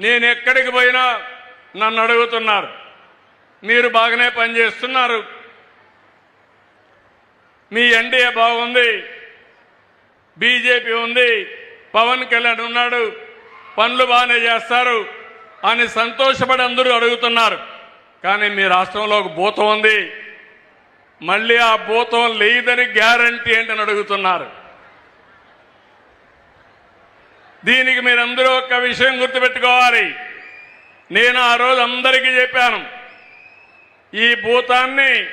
నేను ఎక్కడికి పోయినా నన్ను అడుగుతున్నారు. మీరు బాగానే పనిచేస్తున్నారు. మీ ఎన్డీఏ బాగుంది. బీజేపీ ఉంది. పవన్ కళ్యాణ్ ఉన్నాడు. పనులు బాగానే చేస్తారు అని సంతోషపడి అందరూ అడుగుతున్నారు. కానీ మీ రాష్ట్రంలో ఒక భూతం ఉంది. మళ్ళీ ఆ భూతం లేదని గ్యారంటీ ఏంటని అడుగుతున్నారు. దీనికి మీరందరూ ఒక విషయం గుర్తుపెట్టుకోవాలి. నేను ఆ రోజు అందరికీ చెప్పాను. ఈ భూతాన్ని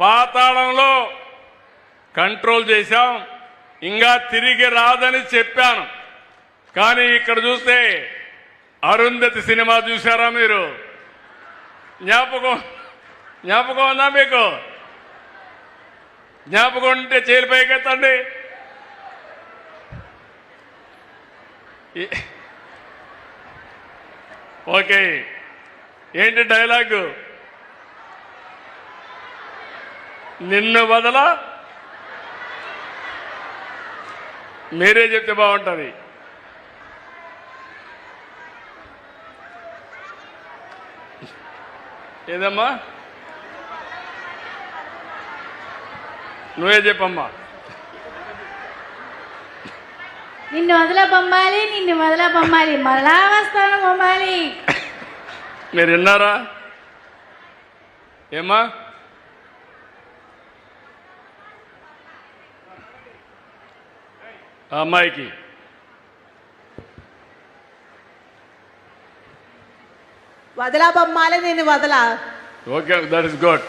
పాతాళంలో కంట్రోల్ చేశాం. ఇంకా తిరిగి రాదని చెప్పాను. కానీ ఇక్కడ చూస్తే అరుంధతి సినిమా చూసారా మీరు? జ్ఞాపకం జ్ఞాపకం ఉందా మీకు? జ్ఞాపకం ఉంటే చేరి పైకెత్తండి ఈ- ఓకే. ఏంటి డైలాగు? నిన్ను వదల? మీరే చెప్తే బాగుంటుంది. ఏదమ్మా? నువ్వే చెప్పమ్మా. నిన్ను వదల బొమ్మాలి నిన్ను వదల బొమ్మాలి. మరలా వస్తాను బొమ్మాలి. మీరు విన్నారా? ఏమ్మా? ఆ అమ్మాయికి. వదలా బొమ్మాలి నేను వదలా. ఓకే దట్ ఇస్ గుడ్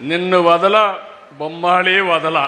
నిన్ను వదల బొమ్మాళి వదల.